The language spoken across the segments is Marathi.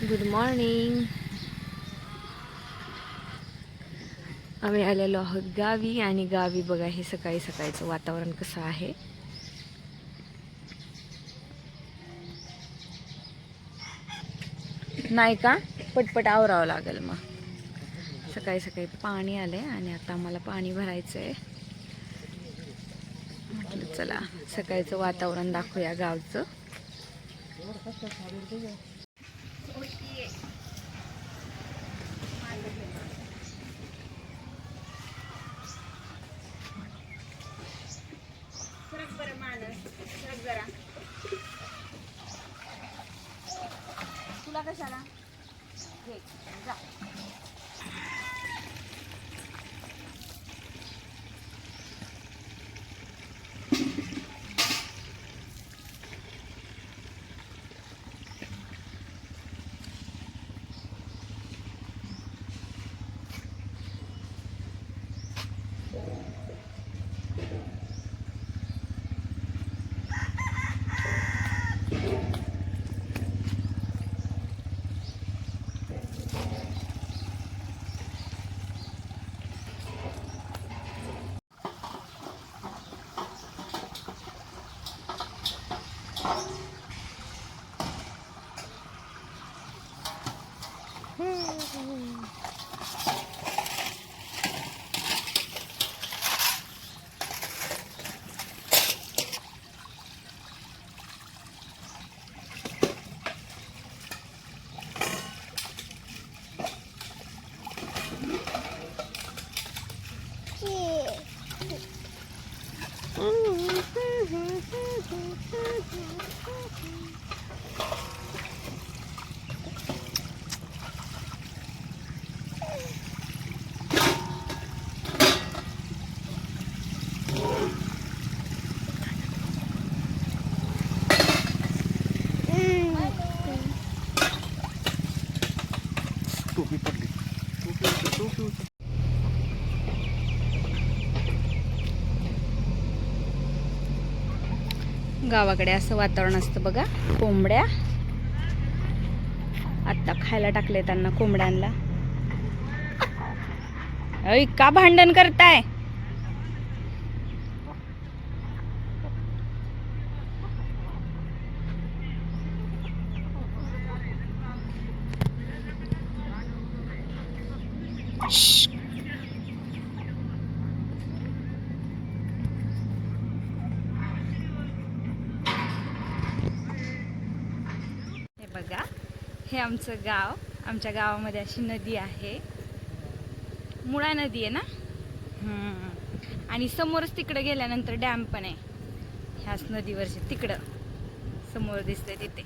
गुड मॉर्निंग आम्ही आलेलो आहोत गावी आणि गावी बघा हे सकाळी सकाळचं वातावरण कसं आहे. नाही का? पटपट आवरावं लागेल मग. सकाळी सकाळी पाणी आलंय आणि आता आम्हाला पाणी भरायचं आहे म्हटलं चला सकाळचं वातावरण दाखवूया गावचं. うん。गावाकडे असं वातावरण असतं बघा. कोंबड्या. आत्ता खायला टाकले त्यांना कोंबड्यांना ऐ का भांडण करताय? बघा. हे आमचं गाव. आमच्या गावामध्ये अशी नदी आहे. मुळा नदी आहे ना? हम्म. आणि समोरच तिकडं गेल्यानंतर डॅम पण आहे. ह्याच नदीवरचे तिकडं. समोर दिसतंय तिथे.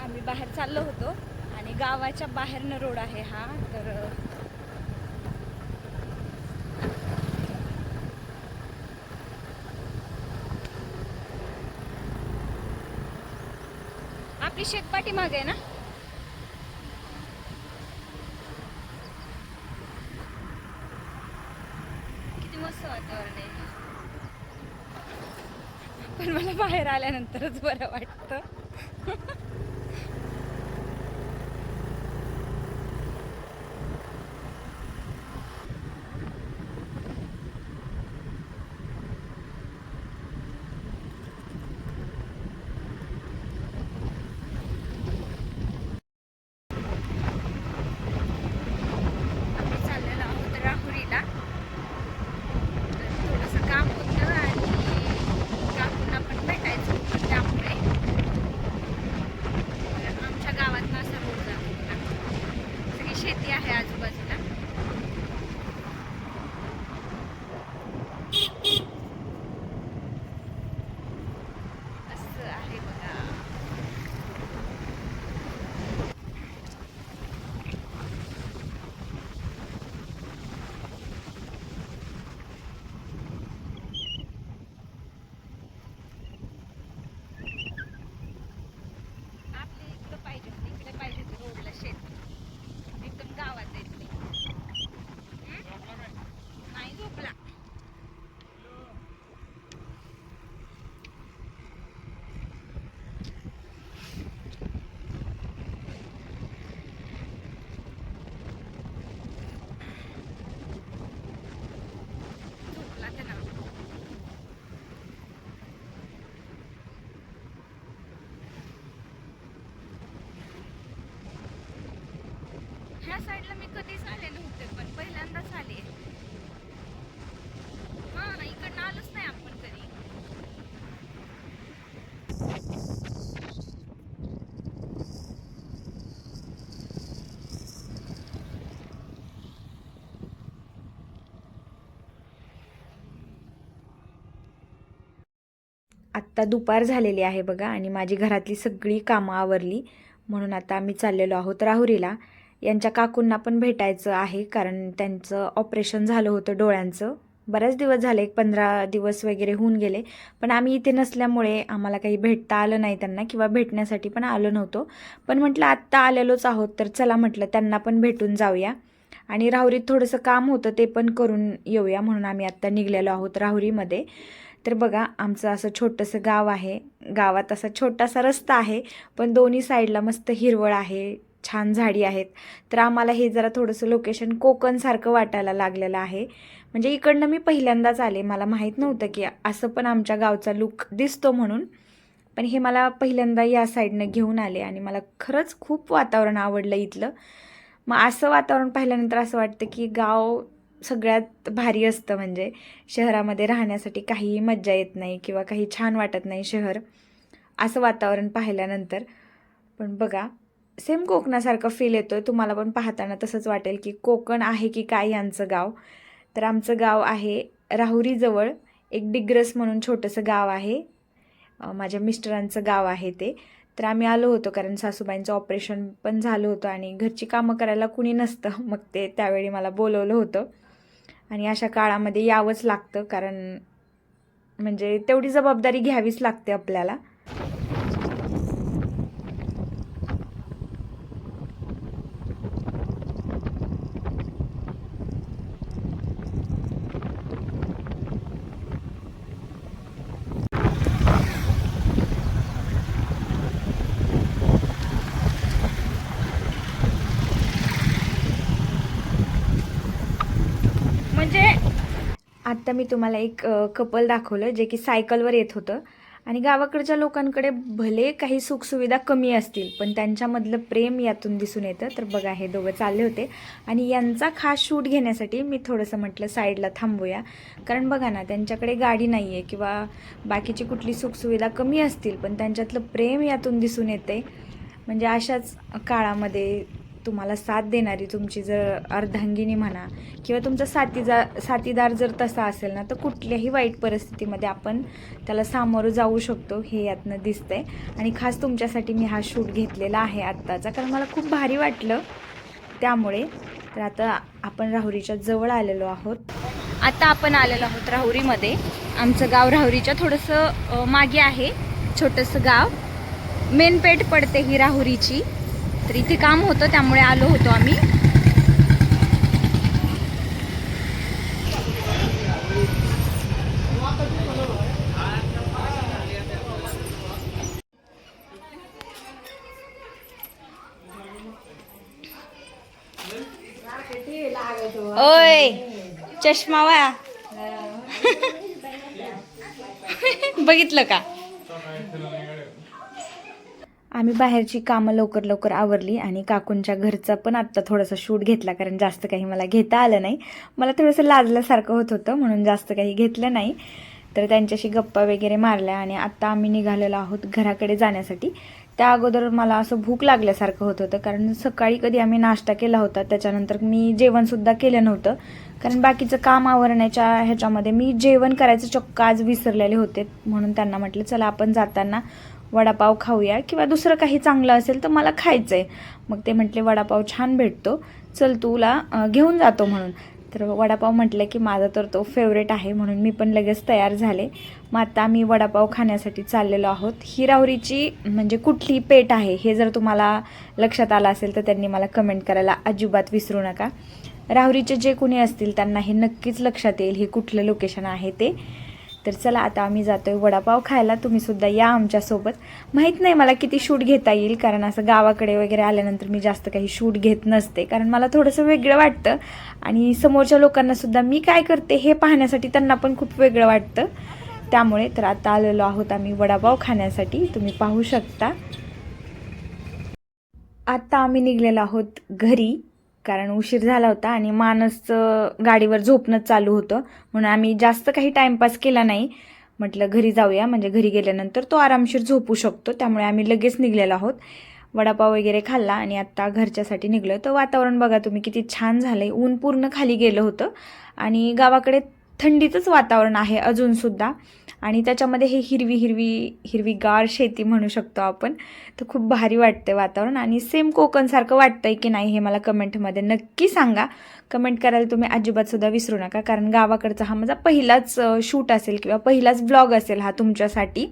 आम्ही बाहेर चाललो होतो. आणि गावाच्या बाहेरनं रोड आहे हा. तर आपली शेतपाटी मागे आहे ना? किती मस्त वातावरण आहे. पण मला बाहेर आल्यानंतरच बरं वाटतं आम्ही चाललेलो आहोत राहुरीला तर थोडंसं काम होतं आणि काकूंना पण भेटायचं होतं त्यामुळे या साईडला मी कधीच आले नव्हते पण पहिल्यांदाच आले हा इकडनं आलोच नाही आपण कधी. आत्ता दुपार झालेली आहे बघा आणि माझी घरातली सगळी कामं आवरली म्हणून आता आम्ही चाललेलो आहोत राहुरीला. यांच्या काकूंना पण भेटायचं आहे कारण त्यांचं ऑपरेशन झालं होतं डोळ्यांचं. बरेच दिवस झाले एक पंधरा दिवस वगैरे होऊन गेले. पण आम्ही इथे नसल्यामुळे आम्हाला काही भेटता आलं नाही त्यांना किंवा भेटण्यासाठी पण आलो नव्हतो. पण म्हटलं आत्ता आलेलोच आहोत तर चला म्हटलं त्यांना पण भेटून जाऊया. आणि राहुरीत थोडंसं काम होतं ते पण करून येऊया म्हणून आम्ही आत्ता निघलेलो आहोत राहुरीमध्ये. तर बघा आमचं असं छोटंसं गाव आहे. गावात असा छोटासा रस्ता आहे पण दोन्ही साईडला मस्त हिरवळ आहे. छान झाडी आहेत. तर आम्हाला हे जरा थोडंसं लोकेशन कोकणसारखं वाटायला लागलेलं आहे. म्हणजे इकडनं मी पहिल्यांदाच आले. मला माहीत नव्हतं की असं पण आमच्या गावचा लुक दिसतो म्हणून. पण हे मला पहिल्यांदा या साईडनं घेऊन आले आणि मला खरंच खूप वातावरण आवडलं इथलं. मग असं वातावरण पाहिल्यानंतर असं वाटतं की गाव सगळ्यात भारी असतं म्हणजे. शहरामध्ये राहण्यासाठी काहीही मज्जा येत नाही किंवा काही छान वाटत नाही शहर. असं वातावरण पाहिल्यानंतर. पण बघा सेम कोकणासारखं फील येतो आहे तुम्हाला पण पाहताना तसंच वाटेल की कोकण आहे की काय यांचं गाव. तर आमचं गाव आहे राहुरीजवळ. एक डिग्रस म्हणून छोटंसं गाव आहे. माझ्या मिस्टरांचं गाव आहे ते. तर आम्ही आलो होतो कारण सासूबाईंचं ऑपरेशन पण झालं होतं आणि घरची कामं करायला कुणी नसतं. मग ते त्यावेळी मला बोलवलं होतं. आणि अशा काळामध्ये यावंच लागतं कारण म्हणजे तेवढी जबाबदारी घ्यावीच लागते आपल्याला म्हणजे आत्ता मी तुम्हाला एक कपल दाखवलं जे की सायकलवर येत होतं. आणि गावाकडच्या लोकांकडे भले काही सुखसुविधा कमी असतील पण त्यांच्यामधलं प्रेम यातून दिसून येतं. तर बघा हे दोघं चालले होते. आणि यांचा खास शूट घेण्यासाठी मी थोडंसं म्हटलं साईडला थांबूया. कारण बघा ना त्यांच्याकडे गाडी नाही आहे किंवा बाकीची कुठली सुखसुविधा कमी असतील पण त्यांच्यातलं प्रेम यातून दिसून येते. म्हणजे अशाच काळामध्ये तुम्हाला साथ देणारी तुमची जर अर्धांगिनी म्हणा किंवा तुमचा साथीजा साथीदार जर तसा असेल ना तर कुठल्याही वाईट परिस्थितीमध्ये आपण त्याला सामोरं जाऊ शकतो हे यातनं दिसतंय. आणि खास तुमच्यासाठी मी हा शूट घेतलेला आहे आत्ताचा कारण मला खूप भारी वाटलं त्यामुळे. तर आता आपण राहुरीच्या जवळ आलेलो आहोत. आता आपण आलेलो आहोत राहुरीमध्ये. आमचं गाव राहुरीच्या थोडंसं मागे आहे छोटंसं गाव. मेन पेठ पडते ही राहुरीची. तर इथे काम होतं त्यामुळे आलो होतो आम्ही. ओय चष्मा वा बघितलं का? आम्ही बाहेरची कामं लवकर लवकर आवरली आणि काकूंच्या घरचा पण आत्ता थोडासा शूट घेतला कारण जास्त काही मला घेता आलं नाही. मला थोडंसं लाजल्यासारखं होत होतं म्हणून जास्त काही घेतलं नाही. तर त्यांच्याशी गप्पा वगैरे मारल्या आणि आत्ता आम्ही निघालेलो आहोत घराकडे जाण्यासाठी. त्या अगोदर मला असं भूक लागल्यासारखं होत होतं कारण सकाळी कधी आम्ही नाश्ता केला होता त्याच्यानंतर मी जेवणसुद्धा केलं नव्हतं. कारण बाकीचं काम आवरण्याच्या ह्याच्यामध्ये मी जेवण करायचं चक्क आज विसरलेले होते म्हणून त्यांना म्हटलं चला आपण जाताना वडापाव खाऊया किंवा दुसरं काही चांगलं असेल तर मला खायचं आहे मग ते म्हटले वडापाव छान भेटतो. चल तुला घेऊन जातो म्हणून. तर वडापाव म्हटलं की माझा तर तो फेवरेट आहे म्हणून मी पण लगेच तयार झाले. मग आता आम्ही वडापाव खाण्यासाठी चाललेलो आहोत. ही राहुरीची म्हणजे कुठली पेट आहे हे जर तुम्हाला लक्षात आलं असेल तर त्यांनी मला कमेंट करायला अजिबात विसरू नका. राहुरीचे जे कोणी असतील त्यांना हे नक्कीच लक्षात येईल हे कुठलं लोकेशन आहे ते. तर चला आता आम्ही जातो आहे वडापाव खायला. तुम्ही सुद्धा या आमच्यासोबत माहीत नाही मला किती शूट घेता येईल कारण असं गावाकडे वगैरे आल्यानंतर मी जास्त काही शूट घेत नसते. कारण मला थोडंसं वेगळं वाटतं. आणि समोरच्या लोकांनासुद्धा मी काय करते हे पाहण्यासाठी त्यांना पण खूप वेगळं वाटतं. त्यामुळे तर आता आलेलो आहोत आम्ही वडापाव खाण्यासाठी. तुम्ही पाहू शकता. आत्ता आम्ही निघलेलो आहोत घरी. कारण उशीर झाला होता आणि मानसचं गाडीवर झोपणंच चालू होतं. म्हणून आम्ही जास्त काही टाईमपास केला नाही. म्हटलं घरी जाऊया. म्हणजे घरी गेल्यानंतर तो आरामशीर झोपू शकतो. त्यामुळे आम्ही लगेच निघलेलो आहोत. वडापाव वगैरे खाल्ला आणि आत्ता घरच्यासाठी निघलो तर वातावरण बघा तुम्ही किती छान झालं आहे ऊन पूर्ण खाली गेलं होतं. आणि गावाकडे थंडीचंच वातावरण आहे अजूनसुद्धा आणि त्याच्यामध्ये हे हिरवी हिरवी हिरवीगार शेती म्हणू शकतो आपण. तर खूप भारी वाटतं वातावरण आणि सेम कोकणसारखं वाटतंय की नाही हे मला कमेंटमध्ये नक्की सांगा. कमेंट करायला तुम्ही अजिबातसुद्धा विसरू नका कारण गावाकडचा हा माझा पहिलाच शूट असेल किंवा पहिलाच ब्लॉग असेल हा तुमच्यासाठी.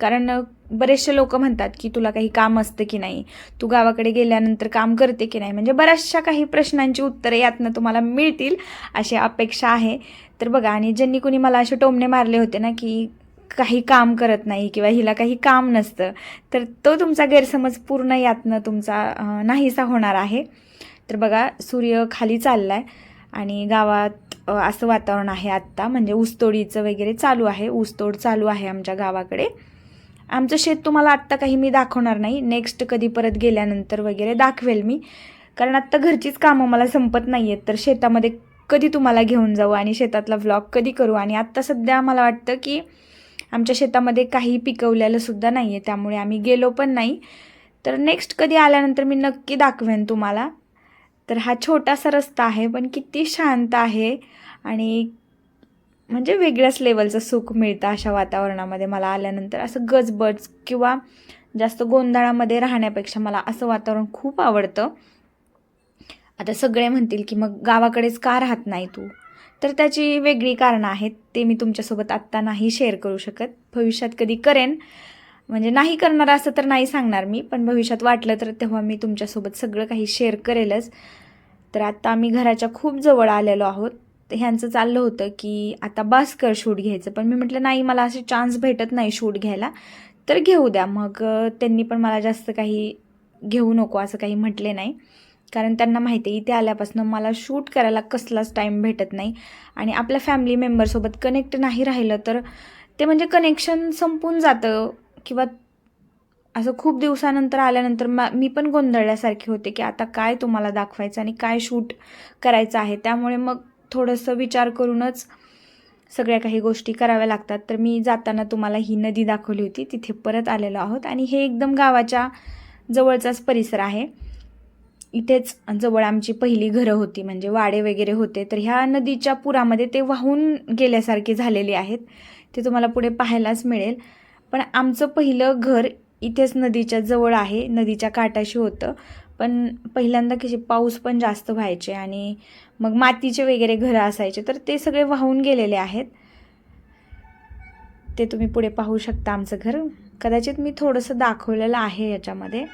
कारण बरेचसे लोक म्हणतात की तुला काही काम असतं की नाही तू गावाकडे गेल्यानंतर काम करते की नाही. म्हणजे बऱ्याचशा काही प्रश्नांची उत्तरे यातनं तुम्हाला मिळतील अशी अपेक्षा आहे. तर बघा आणि ज्यांनी कुणी मला असे टोमणे मारले होते ना की काही काम करत नाही किंवा हिला काही काम नसतं तर तो तुमचा गैरसमज पूर्ण यातनं तुमचा नाहीसा होणार आहे. तर बघा सूर्य खाली चालला आहे आणि गावात असं वातावरण आहे आत्ता. म्हणजे ऊसतोडीचं वगैरे चालू आहे. ऊसतोड चालू आहे आमच्या गावाकडे. आमचं शेत तुम्हाला आत्ता काही मी दाखवणार नाही. नेक्स्ट कधी परत गेल्यानंतर वगैरे दाखवेल मी. कारण आत्ता घरचीच कामं मला संपत नाही आहेत तर शेतामध्ये कधी तुम्हाला घेऊन जाऊ आणि शेतातला व्लॉग कधी करू? आणि आत्ता सध्या मला वाटतं की आमच्या शेतामध्ये काही पिकवलेलं सुद्धा नाही आहे त्यामुळे आम्ही गेलो पण नाही. तर नेक्स्ट कधी आल्यानंतर मी नक्की दाखवेन तुम्हाला. तर हा छोटासा रस्ता आहे पण किती शांत आहे. आणि म्हणजे वेगळ्याच लेवलचं सुख मिळतं अशा वातावरणामध्ये मला आल्यानंतर. असं गजबज किंवा जास्त गोंधळामध्ये राहण्यापेक्षा मला असं वातावरण खूप आवडतं. आता सगळे म्हणतील की मग गावाकडेच का राहत नाही तू? तर त्याची वेगळी कारणं आहेत ते मी तुमच्यासोबत आत्ता नाही शेअर करू शकत. भविष्यात कधी करेन. म्हणजे नाही करणार असं तर नाही सांगणार मी पण भविष्यात वाटलं तर तेव्हा मी तुमच्यासोबत सगळं काही शेअर करेलच. तर आत्ता आम्ही घराच्या खूप जवळ आलेलो आहोत. तर ह्यांचं चाललं होतं की आता बस कर शूट घ्यायचं. पण मी म्हटलं नाही मला असे चान्स भेटत नाही शूट घ्यायला. तर घेऊ द्या. मग त्यांनी पण मला जास्त काही घेऊ नको असं काही म्हटले नाही. कारण त्यांना माहिती आहे इथे आल्यापासून मला शूट करायला कसलाच टाईम भेटत नाही. आणि आपल्या फॅमिली मेंबरसोबत कनेक्ट नाही राहिलं तर ते म्हणजे कनेक्शन संपून जातं. किंवा असं खूप दिवसानंतर आल्यानंतर मा मी पण गोंधळल्यासारखी होते की आता काय तुम्हाला दाखवायचं आणि काय शूट करायचं आहे. त्यामुळे मग थोडंसं विचार करूनच सगळ्या काही गोष्टी कराव्या लागतात. तर मी जाताना तुम्हाला ही नदी दाखवली होती. तिथे परत आलेलो आहोत. आणि हे एकदम गावाच्या जवळचाच परिसर आहे. इथेच जवळ आमची पहिली घरं होती. म्हणजे वाडे वगैरे होते. तर ह्या नदीच्या पुरामध्ये ते वाहून गेल्यासारखे झालेले आहेत. ते तुम्हाला पुढे पाहायलाच मिळेल. पण आमचं पहिलं घर इथेच नदीच्या जवळ आहे. नदीच्या काठाशी होतं. पण पहिल्यांदा कसे पाऊस पण जास्त व्हायचे आणि मग मातीचे वगैरे घरं असायचे तर ते सगळे वाहून गेलेले आहेत. ते तुम्ही पुढे पाहू शकता आमचं घर. कदाचित मी थोडंसं दाखवलेलं आहे याच्यामध्ये.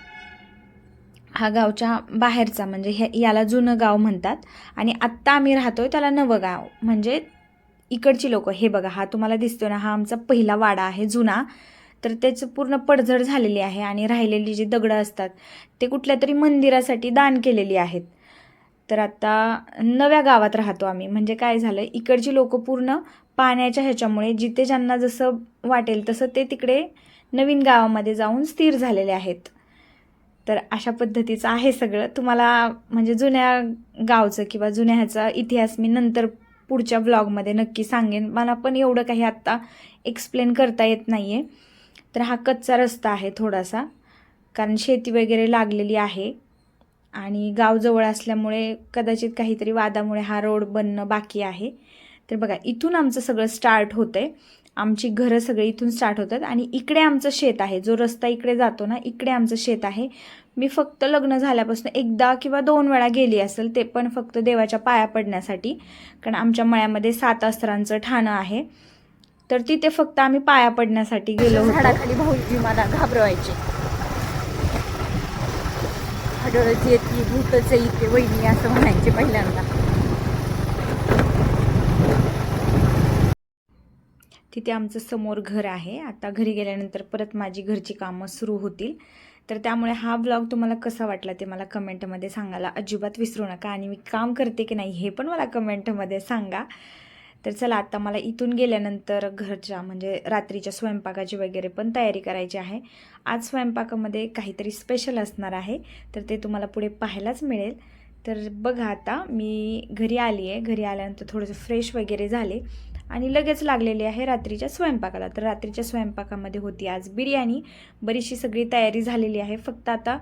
हा गावच्या बाहेरचा म्हणजे हे याला जुनं गाव म्हणतात. आणि आत्ता आम्ही राहतोय त्याला नवं गाव. म्हणजे इकडची लोक हे बघा हा तुम्हाला दिसतो ना हा आमचा पहिला वाडा आहे जुना. तर त्याचं पूर्ण पडझड झालेली आहे आणि राहिलेली जी दगडं असतात ते कुठल्या तरी मंदिरासाठी दान केलेली आहेत. तर आता नव्या गावात राहतो आम्ही. म्हणजे काय झालं इकडची लोकं पूर्ण पाण्याच्या ह्याच्यामुळे जिथे ज्यांना जसं वाटेल तसं ते तिकडे नवीन गावामध्ये जाऊन स्थिर झालेले आहेत. तर अशा पद्धतीचं आहे सगळं. तुम्हाला म्हणजे जुन्या गावचं किंवा जुन्या ह्याचा इतिहास मी नंतर पुढच्या ब्लॉगमध्ये नक्की सांगेन. मला पण एवढं काही आत्ता एक्सप्लेन करता येत नाही आहे तर हा कच्चा रस्ता आहे थोडासा कारण शेती वगैरे लागलेली आहे. आणि गाव जवळ असल्यामुळे कदाचित काहीतरी वादामुळे हा रोड बनणं बाकी आहे. तर बघा इथून आमचं सगळं स्टार्ट होतं आहे आमची घरं सगळी इथून स्टार्ट होतात आणि इकडे आमचं शेत आहे. जो रस्ता इकडे जातो ना इकडे आमचं शेत आहे. मी फक्त लग्न झाल्यापासून एकदा किंवा दोन वेळा गेली असेल ते पण फक्त देवाच्या पाया पडण्यासाठी कारण आमच्या मळ्यामध्ये सात अस्त्रांचं ठाणं आहे. तर तिथे फक्त आम्ही पाया पडण्यासाठी गेलो झाडाखाली भाऊजी मला घाबरवायचे. आढळत येते भूतच इथे वहिनी असं म्हणायचे पहिल्यांदा. तिथे आमचं समोर घर आहे. आता घरी गेल्यानंतर परत माझी घरची कामं सुरू होतील. तर त्यामुळे हा ब्लॉग तुम्हाला कसा वाटला ते मला कमेंटमध्ये सांगायला अजिबात विसरू नका. आणि मी काम करते की नाही हे पण मला कमेंटमध्ये सांगा. तर चला आता मला इथून गेल्यानंतर घरच्या म्हणजे रात्रीच्या स्वयंपाकाची वगैरे पण तयारी करायची आहे. आज स्वयंपाकामध्ये काहीतरी स्पेशल असणार आहे तर ते तुम्हाला पुढे पाहायलाच मिळेल. तर बघा आता मी घरी आली आहे. घरी आल्यानंतर थोडंसं फ्रेश वगैरे झाले आणि लगेच लागलेले आहे रात्रीच्या स्वयंपाकाला. तर रात्रीच्या स्वयंपाकामध्ये होती आज बिर्याणी. बरीचशी सगळी तयारी झालेली आहे. फक्त आता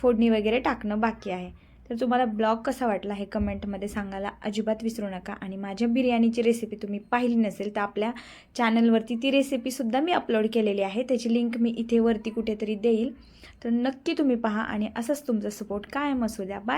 फोडणी वगैरे टाकणं बाकी आहे. तर तुम्हाला ब्लॉग कसा वाटला हे कमेंटमध्ये सांगायला अजिबात विसरू नका. आणि माझ्या बिर्याणीची रेसिपी तुम्ही पाहिली नसेल तर आपल्या चॅनलवरती ती रेसिपीसुद्धा मी अपलोड केलेली आहे. त्याची लिंक मी इथे वरती कुठेतरी देईल. तर नक्की तुम्ही पहा आणि असंच तुमचा सपोर्ट कायम असू द्या. बाय